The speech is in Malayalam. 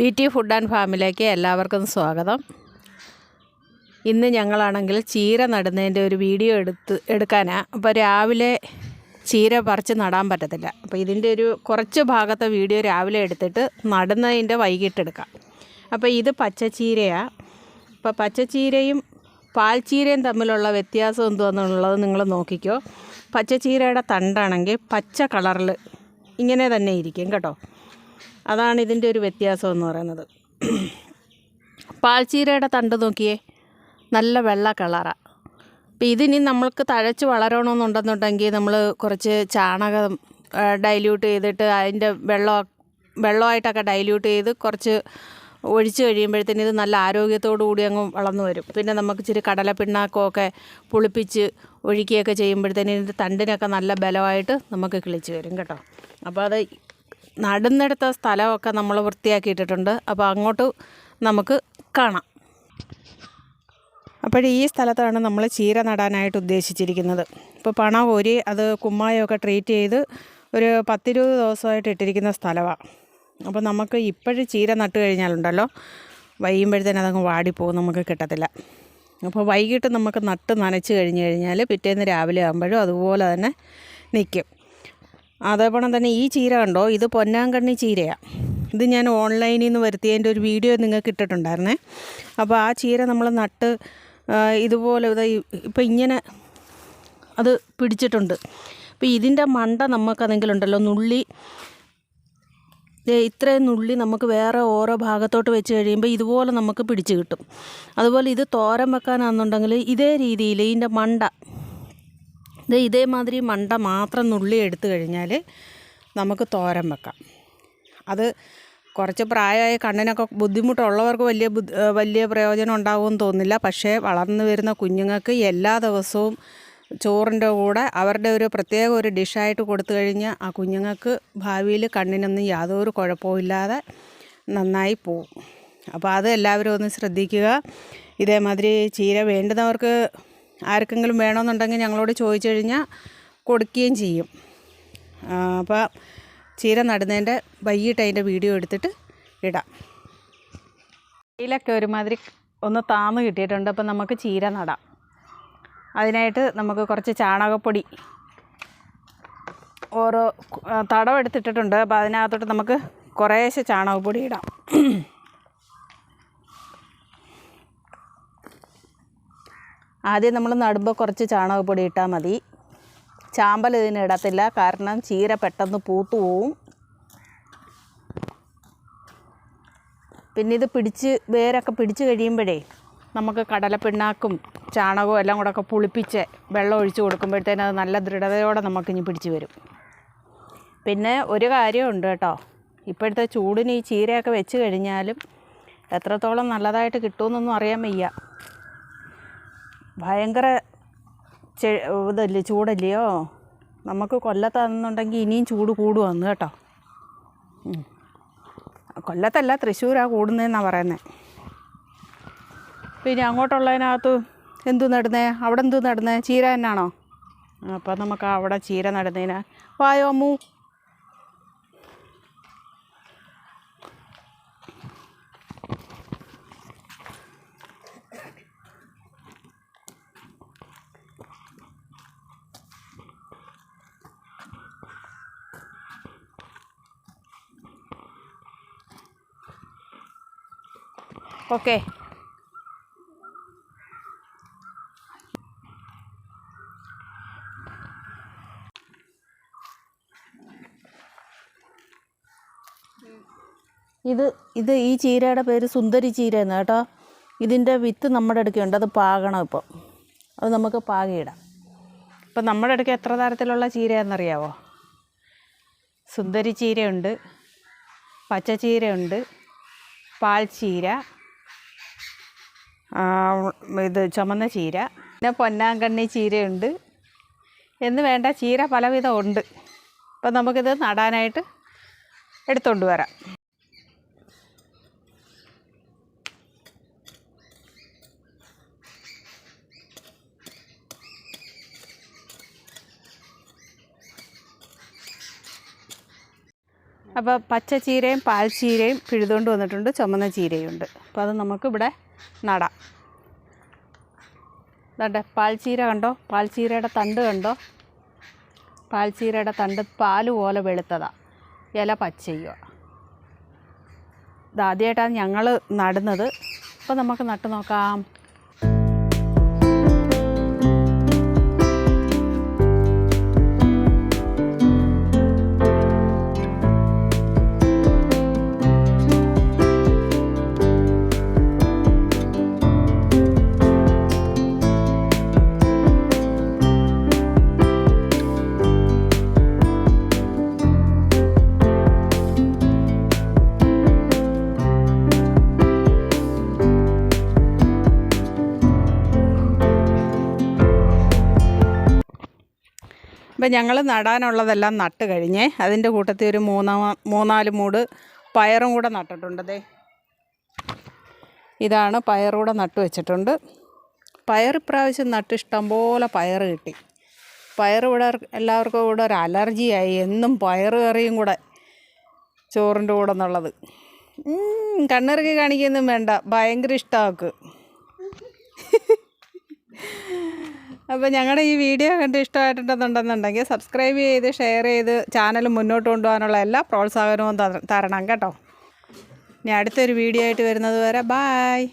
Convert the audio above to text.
വി ടി ഫുഡ് ആൻഡ് ഫാമിലേക്ക് എല്ലാവർക്കും സ്വാഗതം. ഇന്ന് ഞങ്ങളാണെങ്കിൽ ചീര നടുന്നതിന്റെ ഒരു വീഡിയോ എടുത്ത് എടുക്കാനാണ് അപ്പോൾ രാവിലെ ചീര പറിച്ച് നടാൻ പറ്റത്തില്ല. അപ്പോൾ ഇതിന്റെ ഒരു കുറച്ച് ഭാഗത്തെ വീഡിയോ രാവിലെ എടുത്തിട്ട് നടുന്നതിന്റെ വൈകിട്ട് എടുക്കാം അപ്പോൾ ഇത് പച്ചച്ചീരയാണ് അപ്പോൾ പച്ചച്ചീരയും പാൽച്ചീരയും തമ്മിലുള്ള വ്യത്യാസം എന്തുവാന്നുള്ളത് നിങ്ങൾ നോക്കിക്കോ. പച്ചച്ചീരയുടെ തണ്ടാണെങ്കിൽ പച്ച കളറിൽ ഇങ്ങനെ തന്നെ ഇരിക്കും കേട്ടോ. അതാണ് ഇതിന്റെ ഒരു വ്യത്യാസം എന്ന് പറയുന്നത്. പാൽച്ചീരയുടെ തണ്ട് നോക്കിയേ നല്ല വെള്ള കളറാണ് അപ്പം ഇതിനി നമ്മൾക്ക് തഴച്ച് വളരണമെന്നുണ്ടെന്നുണ്ടെങ്കിൽ നമ്മൾ കുറച്ച് ചാണകം ഡൈല്യൂട്ട് ചെയ്തിട്ട് അതിന്റെ വെള്ളം വെള്ളമായിട്ടൊക്കെ ഡൈല്യൂട്ട് ചെയ്ത് കുറച്ച് ഒഴിച്ച് കഴിയുമ്പോഴത്തേന് ഇത് നല്ല ആരോഗ്യത്തോടു കൂടി അങ്ങ് വളർന്നു വരും. പിന്നെ നമുക്ക് ഇച്ചിരി കടലപ്പിണ്ണാക്കമൊക്കെ പുളിപ്പിച്ച് ഒഴിക്കുകയൊക്കെ ചെയ്യുമ്പോഴത്തേന് ഇതിന്റെ തണ്ടിനൊക്കെ നല്ല ബലമായിട്ട് നമുക്ക് കിളിച്ച് വരും കേട്ടോ. അപ്പോൾ അത് നടുന്നെടുത്ത സ്ഥലമൊക്കെ നമ്മൾ വൃത്തിയാക്കിയിട്ടിട്ടുണ്ട്. അപ്പോൾ അങ്ങോട്ട് നമുക്ക് കാണാം. അപ്പോൾ ഈ സ്ഥലത്താണ് നമ്മൾ ചീര നടാനായിട്ട് ഉദ്ദേശിച്ചിരിക്കുന്നത്. ഇപ്പോൾ പണം കോരി അത് കുമ്മായമൊക്കെ ട്രീറ്റ് ചെയ്ത് ഒരു പത്തിരുപത് ദിവസമായിട്ട് ഇട്ടിരിക്കുന്ന സ്ഥലമാണ് അപ്പോൾ നമുക്ക് ഇപ്പോഴും ചീര നട്ട് കഴിഞ്ഞാലുണ്ടല്ലോ വൈകുമ്പോഴത്തേന് അതങ്ങ് വാടിപ്പോകും നമുക്ക് കിട്ടത്തില്ല. അപ്പോൾ വൈകിട്ട് നമുക്ക് നട്ട് നനച്ച് കഴിഞ്ഞ് കഴിഞ്ഞാൽ പിറ്റേന്ന് രാവിലെ ആകുമ്പോഴും അതുപോലെ തന്നെ നിൽക്കും. അതേപോലെ തന്നെ ഈ ചീര കണ്ടോ? ഇത് പൊന്നാങ്കണ്ണി ചീരയാണ് ഇത് ഞാൻ ഓൺലൈനിൽ നിന്ന് വരുത്തിയതിന്റെ ഒരു വീഡിയോ നിങ്ങൾക്ക് ഇട്ടിട്ടുണ്ടായിരുന്നേ. അപ്പോൾ ആ ചീര നമ്മൾ നട്ട് ഇതുപോലെ ഇത് ഇപ്പം ഇങ്ങനെ അത് പിടിച്ചിട്ടുണ്ട്. അപ്പോൾ ഇതിന്റെ മണ്ട നമുക്കതെങ്കിലുണ്ടല്ലോ നുള്ളി. ഇത്രയും നുള്ളി നമുക്ക് വേറെ ഓരോ ഭാഗത്തോട്ട് വെച്ച് കഴിയുമ്പോൾ ഇതുപോലെ നമുക്ക് പിടിച്ച് കിട്ടും. അതുപോലെ ഇത് തോരം വെക്കാനാണെന്നുണ്ടെങ്കിൽ ഇതേ രീതിയിൽ ഇതിന്റെ മണ്ട ഇത് ഇതേമാതിരി മണ്ട മാത്രം നുള്ളി എടുത്തു കഴിഞ്ഞാൽ നമുക്ക് തോരൻ വെക്കാം. അത് കുറച്ച് പ്രായമായ കണ്ണിനൊക്കെ ബുദ്ധിമുട്ടുള്ളവർക്ക് വലിയ വലിയ പ്രയോജനം ഉണ്ടാകുമെന്ന് തോന്നില്ല പക്ഷേ വളർന്നു വരുന്ന കുഞ്ഞുങ്ങൾക്ക് എല്ലാ ദിവസവും ചോറിന്റെ കൂടെ അവരുടെ ഒരു പ്രത്യേക ഒരു ഡിഷായിട്ട് കൊടുത്തു കഴിഞ്ഞാൽ ആ കുഞ്ഞുങ്ങൾക്ക് ഭാവിയിൽ കണ്ണിനൊന്നും യാതൊരു കുഴപ്പമില്ലാതെ നന്നായി പോകും അപ്പോൾ അത് എല്ലാവരും ഒന്ന് ശ്രദ്ധിക്കുക. ഇതേമാതിരി ചീര വേണ്ടുന്നവർക്ക് ആർക്കെങ്കിലും വേണമെന്നുണ്ടെങ്കിൽ ഞങ്ങളോട് ചോദിച്ചു കഴിഞ്ഞാൽ കൊടുക്കുകയും ചെയ്യും. അപ്പോൾ ചീര നടുന്നതിന്റെ വൈകിട്ട് അതിന്റെ വീഡിയോ എടുത്തിട്ട് ഇടാം. ഇതിലൊക്കെ ഒരുമാതിരി ഒന്ന് താന്ന് കിട്ടിയിട്ടുണ്ട് അപ്പം നമുക്ക് ചീര നടാം. അതിനായിട്ട് നമുക്ക് കുറച്ച് ചാണകപ്പൊടി ഓരോ തടവെടുത്തിട്ടിട്ടുണ്ട് തടം അപ്പോൾ അതിനകത്തോട്ട് നമുക്ക് കുറേശ്ശെ ചാണകപ്പൊടി ഇടാം. ആദ്യം നമ്മൾ നടുമ്പോൾ കുറച്ച് ചാണകപ്പൊടി ഇട്ടാൽ മതി. ചാമ്പൽ ഇതിന് ഇടത്തില്ല കാരണം ചീര പെട്ടെന്ന് പൂത്തു പോവും. പിന്നെ ഇത് പിടിച്ച് വേരൊക്കെ പിടിച്ച് കഴിയുമ്പോഴേ നമുക്ക് കടലപ്പിണ്ണാക്കും ചാണകവും എല്ലാം കൂടെ ഒക്കെ പുളിപ്പിച്ച് വെള്ളം ഒഴിച്ച് കൊടുക്കുമ്പോഴത്തേനും അത് നല്ല ദൃഢതയോടെ നമുക്കിനി പിടിച്ച് വരും. പിന്നെ ഒരു കാര്യമുണ്ട് കേട്ടോ. ഇപ്പോഴത്തെ ചൂടിന് ഈ ചീരയൊക്കെ വെച്ച് കഴിഞ്ഞാലും എത്രത്തോളം നല്ലതായിട്ട് കിട്ടുമെന്നൊന്നും അറിയാൻ വയ്യ. ഭയങ്കര ഇതല്ലേ ചൂടല്ലയോ? നമുക്ക് കൊല്ലത്താണെന്നുണ്ടെങ്കിൽ ഇനിയും ചൂട് കൂടുവന്ന് കേട്ടോ. കൊല്ലത്തല്ല തൃശ്ശൂരാണ് കൂടുന്നതെന്നാണ് പറയുന്നത് പിന്നെ അങ്ങോട്ടുള്ളതിനകത്ത് എന്തു നടുന്നേ? അവിടെ എന്തു നടുന്നേ? ചീര തന്നെയാണോ അപ്പോൾ നമുക്ക് അവിടെ ചീര നടുന്നതിന് വായോ അമ്മു. ഓക്കെ. ഇത് ഇത് ഈ ചീരയുടെ പേര് സുന്ദരി ചീര എന്ന് കേട്ടോ. ഇതിന്റെ വിത്ത് നമ്മുടെ അടുക്കുണ്ട് അത് പാകണം ഇപ്പോൾ അത് നമുക്ക് പാകിയിടാം. ഇപ്പം നമ്മുടെ അടുക്ക് എത്ര തരത്തിലുള്ള ചീരയാണെന്നറിയാവോ? സുന്ദരി ചീരയുണ്ട് പച്ചച്ചീരയുണ്ട് പാൽച്ചീര ആ, ഇത് ചുമന്ന ചീര. പിന്നെ പൊന്നാങ്കണ്ണി ചീരയുണ്ട്. എന്ന് വേണ്ട ചീര പലവിധം ഉണ്ട്. അപ്പം നമുക്കിത് നടാനായിട്ട് എടുത്തുകൊണ്ട് വരാം. അപ്പോൾ പച്ച ചീരയും പാൽ ചീരയും പിഴുതുകൊണ്ട് വന്നിട്ടുണ്ട് ചുമന്ന ചീരയും ഉണ്ട് അപ്പോൾ അത് നമുക്ക് ഇവിടെ നടാം. ദാണ്ടെ പാൽച്ചീര കണ്ടോ? പാൽച്ചീരയുടെ തണ്ട് കണ്ടോ? പാൽച്ചീരയുടെ തണ്ട് പാൽ പോലെ വെളുത്തതാ. ഇല പച്ചയ്യോ ഇതാദ്യമായിട്ടാണ് ഞങ്ങൾ നടുന്നത്. അപ്പോൾ നമുക്ക് നട്ടു നോക്കാം. അപ്പം ഞങ്ങൾ നടാനുള്ളതെല്ലാം നട്ട് കഴിഞ്ഞേ. അതിന്റെ കൂട്ടത്തിൽ ഒരു മൂന്നാ മൂന്നാൽ മൂട് പയറും കൂടെ നട്ടിട്ടുണ്ടത് ഇതാണ് പയറൂടെ നട്ട് വെച്ചിട്ടുണ്ട്. പയർ ഇപ്രാവശ്യം നട്ട് ഇഷ്ടം പോലെ പയർ കിട്ടി. പയർ ഇവിടെ എല്ലാവർക്കും കൂടെ ഒരു അലർജിയായി. എന്നും പയർ കറിയും കൂടെ ചോറിന്റെ കൂടെ എന്നുള്ളത്. കണ്ണിറക്കി കാണിക്കൊന്നും വേണ്ട. ഭയങ്കര ഇഷ്ടമാക്ക് അപ്പോൾ ഞങ്ങളുടെ ഈ വീഡിയോ കണ്ട് ഇഷ്ടമായിട്ടുണ്ടെന്നുണ്ടെന്നുണ്ടെങ്കിൽ സബ്സ്ക്രൈബ് ചെയ്ത് ഷെയർ ചെയ്ത് ചാനൽ മുന്നോട്ട് കൊണ്ടുപോകാനുള്ള എല്ലാ പ്രോത്സാഹനവും തരണം കേട്ടോ. ഇനി അടുത്തൊരു വീഡിയോ ആയിട്ട് വരുന്നത് വരെ ബായ്